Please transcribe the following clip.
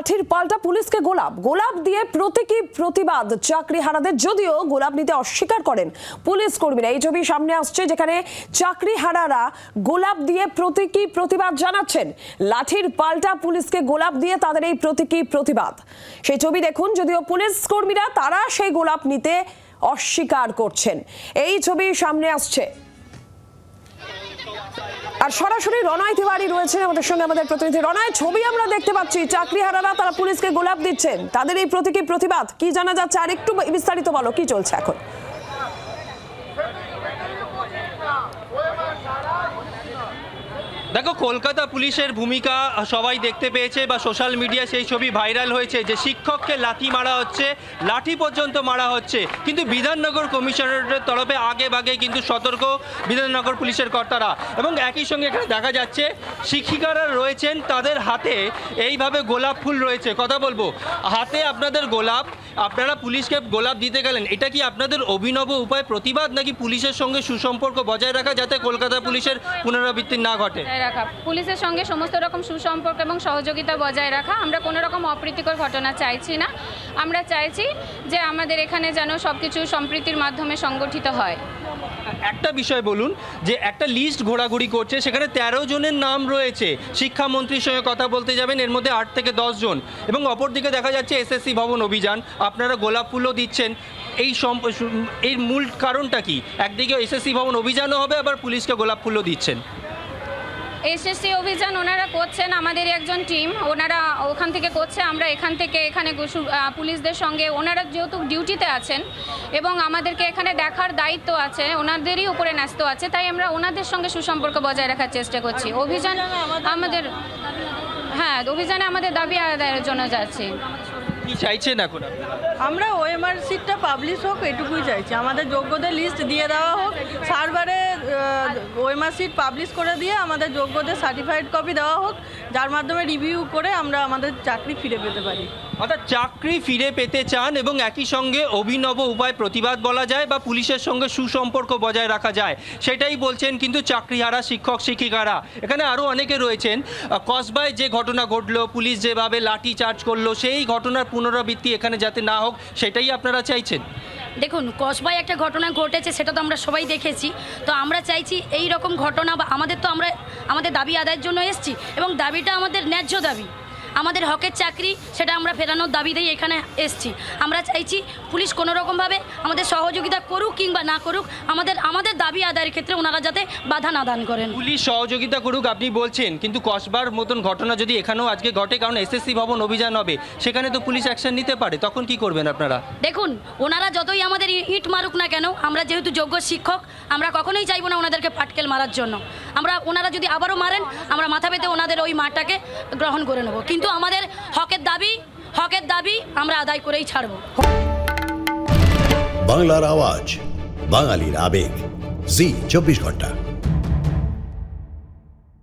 লাঠির পাল্টা পুলিশকে গোলাপ। গোলাপ দিয়ে প্রতীকী প্রতিবাদ চাকরি হারাদের যদিও গোলাপ নিতে অস্বীকার করেন পুলিশ কর্মীরা। এই ছবি সামনে আসছে যেখানে চাকরি হারারা গোলাপ দিয়ে প্রতীকী প্রতিবাদ জানাচ্ছেন। লাঠির পাল্টা পুলিশকে গোলাপ দিয়ে তাদের এই প্রতীকী প্রতিবাদ। সেই ছবি দেখুন, যদিও পুলিশ কর্মীরা তারা সেই গোলাপ নিতে অস্বীকার করছেন। এই ছবি সামনে আসছে। আর সরাসরি রনয় তিওয়ারি রয়েছেন আমাদের সঙ্গে আমাদের প্রতিনিধি। রনয় ছবি আমরা দেখতে পাচ্ছি চাকরি হারারা তারা পুলিশকে গোলাপ দিচ্ছেন। তাদের এই প্রতীকী প্রতিবাদ, কি জানা যাচ্ছে? আর একটু বিস্তারিত বলো, কি চলছে এখন? দেখো, কলকাতা পুলিশের ভূমিকা সবাই দেখতে পেয়েছে বা সোশ্যাল মিডিয়া সেই ছবি ভাইরাল হয়েছে যে শিক্ষককে লাঠি মারা হচ্ছে, লাঠি পর্যন্ত মারা হচ্ছে। কিন্তু বিধাননগর কমিশনারেটের তরফে আগে ভাগে কিন্তু সতর্ক বিধাননগর পুলিশের কর্তারা। এবং একই সঙ্গে এখানে দেখা যাচ্ছে, শিক্ষিকারা রয়েছেন, তাদের হাতে এইভাবে গোলাপ ফুল রয়েছে। কথা বলব, হাতে আপনাদের গোলাপ, আপনারা পুলিশকে গোলাপ দিতে গেলেন, এটা কি আপনাদের অভিনব উপায়, প্রতিবাদ নাকি পুলিশের সঙ্গে সুসম্পর্ক বজায় রাখা যাতে কলকাতা পুলিশের পুনরাবৃত্তি না ঘটে? রাখা। পুলিশের সঙ্গে সমস্ত রকম সুসম্পর্ক এবং সহযোগিতা বজায় রাখা। আমরা কোনো রকম অপ্রীতিকর ঘটনা চাইছি না। আমরা চাইছি যে আমাদের এখানে যেন সব কিছু সম্প্রীতির মাধ্যমে সংগঠিত হয়। একটা বিষয় বলুন, যে একটা লিস্ট ঘোরাঘুরি করছে, সেখানে তেরো জনের নাম রয়েছে। শিক্ষামন্ত্রীর সঙ্গে কথা বলতে যাবেন, এর মধ্যে আট থেকে দশ জন। এবং অপরদিকে দেখা যাচ্ছে এসএসসি ভবন অভিযান। আপনারা গোলাপ ফুলও দিচ্ছেন। এই সম- এর মূল কারণটা কি? একদিকে এসএসসি ভবন অভিযানও হবে, আবার পুলিশকে গোলাপ ফুলও দিচ্ছেন। এসএসসি অভিযান ওনারা করছেন আমাদের একজন টিম ওনারা ওখান থেকে করছে আমরা এখান থেকে এখানে পুলিশদের সঙ্গে ওনারা যেহেতু ডিউটিতে আছেন এবং আমাদেরকে এখানে দেখার দায়িত্ব আছে ওনাদেরই উপরে ন্যস্ত আছে তাই আমরা ওনাদের সঙ্গে সুসম্পর্ক বজায় রাখার চেষ্টা করছি। অভিযান আমাদের হ্যাঁ অভিযানে আমাদের দাবি আদায়ের জন্য যাচ্ছি। কি চাইছেন এখন আপনারা? আমরা ওএমআর সিটটা পাবলিশ হোক, এটুকুই চাইছি। আমাদের যোগ্যদের লিস্ট দিয়ে দেওয়া হোক, সার্ভারে ওএমআর সিট পাবলিশ করে দিয়ে আমাদের যোগ্যদের সার্টিফাইড কপি দেওয়া হোক, যার মাধ্যমে রিভিউ করে আমরা আমাদের চাকরি ফিরে পেতে পারি। অর্থাৎ চাকরি ফিরে পেতে চান এবং একই সঙ্গে অভিনব উপায় প্রতিবাদ বলা যায় বা পুলিশের সঙ্গে সুসম্পর্ক বজায় রাখা যায়, সেটাই বলছেন কিন্তু চাকরিহারা শিক্ষক, শিক্ষিকারা। এখানে আরও অনেকে রয়েছেন। কসবায় যে ঘটনা ঘটলো, পুলিশ যেভাবে লাঠি চার্জ করল, সেই ঘটনার পুনরাবৃত্তি এখানে যাতে না হোক সেটাই আপনারা চাইছেন? দেখুন, কসবায় একটা ঘটনা ঘটেছে, সেটা তো আমরা সবাই দেখেছি। তো আমরা চাইছি এই রকম ঘটনা বা আমাদের তো আমরা, আমাদের দাবি আদায়ের জন্য এসেছি এবং দাবিটা আমাদের ন্যায্য দাবি। আমাদের হকের চাকরি সেটা আমরা ফেরানোর দাবিতেই এখানে এসেছি। আমরা চাইছি পুলিশ কোনো রকমভাবে আমাদের সহযোগিতা করুক কিংবা না করুক আমাদের আমাদের দাবি আদায়ের ক্ষেত্রে ওনারা যাতে বাধা না দান করেন। পুলিশ সহযোগিতা করুক আপনি বলছেন কিন্তু কসবার মতন ঘটনা যদি এখানেও আজকে ঘটে কারণ এসএসসি ভবন অভিযান হবে সেখানে তো পুলিশ অ্যাকশন নিতে পারে তখন কি করবেন আপনারা? দেখুন ওনারা যতই আমাদের ইট মারুক না কেন আমরা যেহেতু যোগ্য শিক্ষক আমরা কখনোই চাইব না ওনাদেরকে পাটকেল মারার জন্য। আমরা ওনারা যদি আবারও মারেন, আমরা মাথা পেতে ওনাদের ওই মারটাকে গ্রহণ করে নেব। কিন্তু আমাদের হকের দাবি হকের দাবি আমরা আদায় করেই ছাড়ব। বাংলার আওয়াজ, বাঙালির আবেগ। জি, চব্বিশ ঘণ্টা।